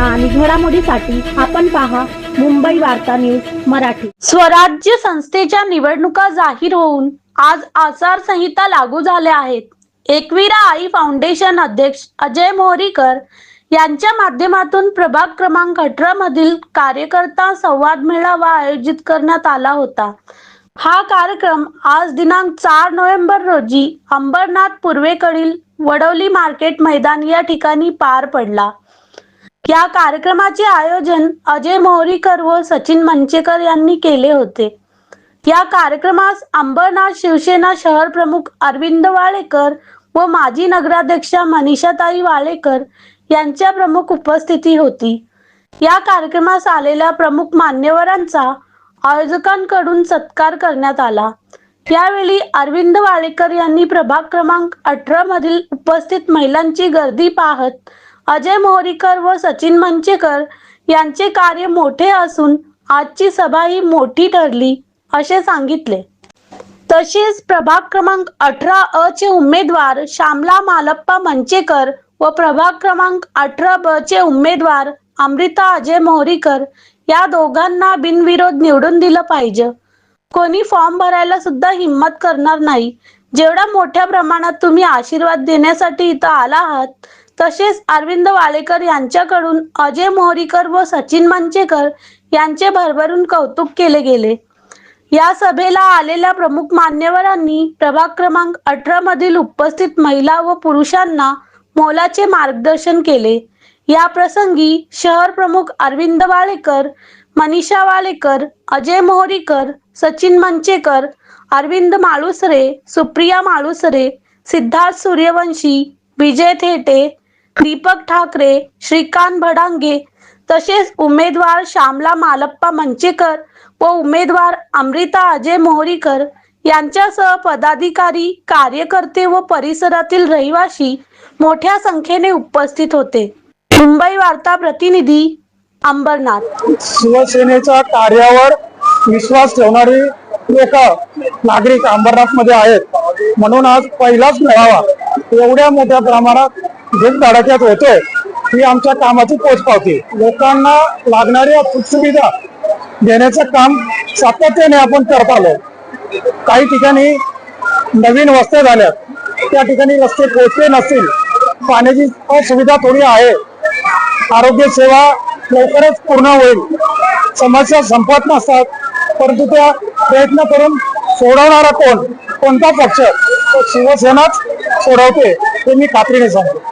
आणि घडामोडीसाठी आपण पहा मुंबई वार्ता न्यूज मराठी. स्वराज्य संस्थेच्या निवडणुका जाहीर होऊन आज आचारसंहिता लागू झाल्या आहेत. एकविरा आई फाउंडेशन अध्यक्ष अजय मोहरीकर यांच्या माध्यमातून प्रभाग क्रमांक अठरा मधील कार्यकर्ता संवाद मेळावा आयोजित करण्यात आला होता. हा कार्यक्रम आज दिनांक चार नोव्हेंबर रोजी अंबरनाथ पूर्वेकडील वडवली मार्केट मैदान या ठिकाणी पार पडला. या कार्यक्रमाचे आयोजन अजय मोहरीकर व सचिन मंचेकर यांनी केले होते. या कार्यक्रमास अंबरनाथ शिवसेना शहर प्रमुख अरविंद वाळेकर व माजी नगराध्यक्षा मनीषाताई वाळेकर यांच्या प्रमुख उपस्थिती होती. या कार्यक्रमास आलेल्या प्रमुख मान्यवरांचा आयोजकांकडून सत्कार करण्यात आला. यावेळी अरविंद वाळेकर यांनी प्रभाग क्रमांक अठरा मधील उपस्थित महिलांची गर्दी पाहत अजय मोहरीकर व सचिन मंचेकर यांचे कार्य मोठे असून आजची सभा ही मोठी ठरली असे सांगितले. तसेच प्रभाग क्रमांक अठरा अ चे उमेदवार श्यामला मालप्पा मंचेकर व प्रभाग क्रमांक अठरा ब चे उमेदवार अमृता अजय मोहरीकर या दोघांना बिनविरोध निवडून दिलं पाहिजे. कोणी फॉर्म भरायला सुद्धा हिंमत करणार नाही. जेवढ्या मोठ्या प्रमाणात तुम्ही आशीर्वाद देण्यासाठी इथं आला आहात तसेच अरविंद वाळेकर यांच्याकडून अजय मोहरीकर व सचिन मंचेकर यांचे भरभरून कौतुक केले गेले. या सभेला आलेल्या प्रमुख मान्यवरांनी प्रभाग क्रमांक अठरा मधील उपस्थित महिला व पुरुषांना मोलाचे मार्गदर्शन केले. या प्रसंगी शहर प्रमुख अरविंद वाळेकर मनीषा वाळेकर अजय मोहरीकर सचिन मंचेकर अरविंद माळुसरे सुप्रिया माळुसरे सिद्धार्थ सूर्यवंशी विजय थेटे दीपक ठाकरे श्रीकांत भडांगे तसेच उमेदवार श्यामला मालप्पा मंचेकर व उमेदवार अमृता अजय मोहरीकर यांच्यासह पदाधिकारी कार्यकर्ते व परिसरातील रहिवासी मोठ्या संख्येने उपस्थित होते. मुंबई वार्ता प्रतिनिधी अंबरनाथ. शिवसेनेच्या कार्यावर विश्वास ठेवणारी लोक नागरिक अंबरनाथमध्ये आहेत. म्हणून आज पहिलाच मेळावा एवढ्या मोठ्या प्रमाणात धडक्यात होतोय ही आमच्या कामाची पोचपावती लोकांना लागणाऱ्या सुखसुविधा देण्याचं काम सातत्याने आपण करत आलो काही ठिकाणी नवीन वस्त्या झाल्यात त्या ठिकाणी रस्ते पोचले नसतील पाण्याची असुविधा थोडी आहे. आरोग्य सेवा लवकरच पूर्ण होईल. समस्या संपत नसतात परंतु त्या प्रयत्न करून सोडवणारा कोण? कोणता पक्ष? तो शिवसेनाच सोडवते हे मी खात्रीने सांगतो.